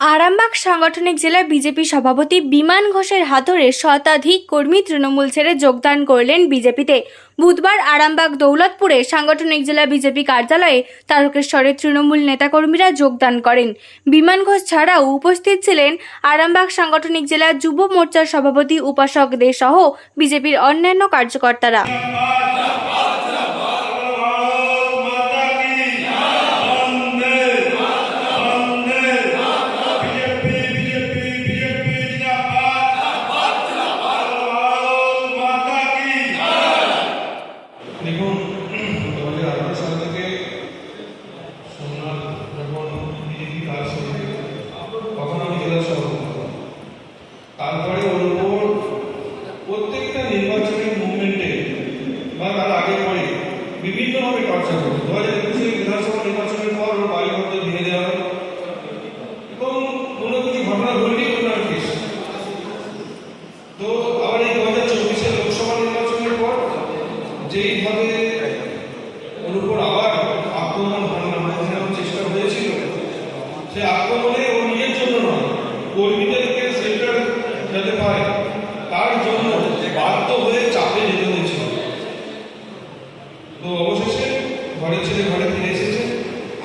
আরামবাগ সাংগঠনিক জেলা বিজেপি সভাপতি বিমান ঘোষের হাত ধরে শতাধিক কর্মী তৃণমূল ছেড়ে যোগদান করলেন বিজেপিতে। বুধবার আরামবাগ দৌলতপুরে সাংগঠনিক জেলা বিজেপি কার্যালয়ে তারকেশ্বরের তৃণমূল নেতাকর্মীরা যোগদান করেন। বিমান ঘোষ ছাড়াও উপস্থিত ছিলেন আরামবাগ সাংগঠনিক জেলা যুব মোর্চার সভাপতি উপাসক দে সহ বিজেপির অন্যান্য কার্যকর্তারা। আগে পরে বিভিন্নভাবে চর্চা করে দু হাজার একুশে বিধানসভা নির্বাচনের পর ওর বাড়ি ঘর ভেঙে দেওয়া হয় এবং কোনো কিছু ঘটনা ঘটলেই তো আবার এই দু হাজার চব্বিশে লোকসভা নির্বাচনের পর যেইভাবে ওর উপর আবার আক্রমণ হামলা হামলার চেষ্টা হয়েছিল, সেই আক্রমণে ও নিজের জন্য নয় কর্মীদেরকে সেন্টার যাতে পায় তার জন্য বাধ্য হয়ে চাপে যেতে হয়েছিল তো অবশেষে ঘরের ছেলে ঘরে ফিরে এসেছে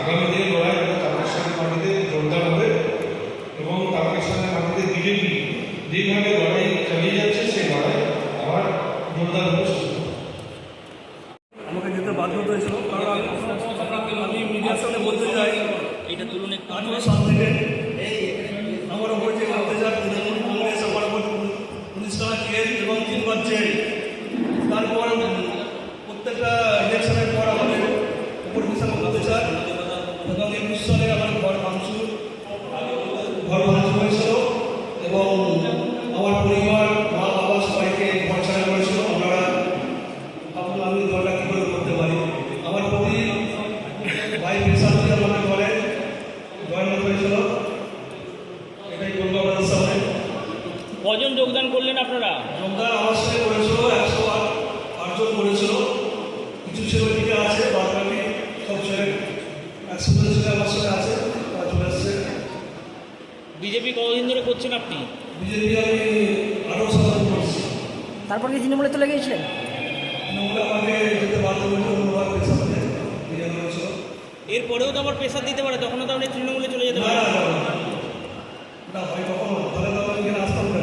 আগামী দিনে লড়াই তারকেশ্বরের মাটিতে জোরদার হবে এবং তারকেশ্বরের মাটিতে বিজেপি লড়াই চালিয়ে আমাকে যেতে বাধ্য হয়েছিল, কারণ আমি মিডিয়ার সাথে বলতে চাই, এটা তুলুন আমার উপর যে অত্যাচার তৃণমূল কংগ্রেস আমার উপর পুলিশ থানা কেস এবং তিনবার জেল তারপর প্রত্যেকটা ইলেকশনের পর আমাদের উপর বিশাল অত্যাচার এবং একুশ সালে আমার ঘর ভাঙচুর ঘর ভাঙচুর হয়েছিল এবং আমার পরিবার মা বাবা সবাইকে ঘর ছাড়া করেছিল ওনারা এখন আমি দলটা কী করে করতে পারি আমার প্রতি ভাই পেশার থেকে আমাকে করে জয়েন করেছিল এটাই বলব আপনাদের সামনে কজন যোগদান করলেন আপনারা? যোগদান আমার সাথে করেছিল একশো আট আটজন করেছিল। কিছু ছেলে আছে বাদ বাকি সব ছেলে একশো ছেলে আমার সাথে আছে তারা চলে আসছে। বিজেপি কতদিন ধরে করছেন আপনি? বিজেপি আমি আরও সাধারণ করছি। তারপর কি তৃণমূলে চলে গিয়েছিলেন? তৃণমূলে আমাকে যেতে বাধ্য করেছিল অনুবাদ পেশা বিজেপি করেছিল। এরপরেও তো আবার প্রেশার দিতে পারে তখনও তো আপনি তৃণমূলে চলে যেতে না পারেন। না ভাই কখনো তাহলে তো আমি এখানে আসতাম না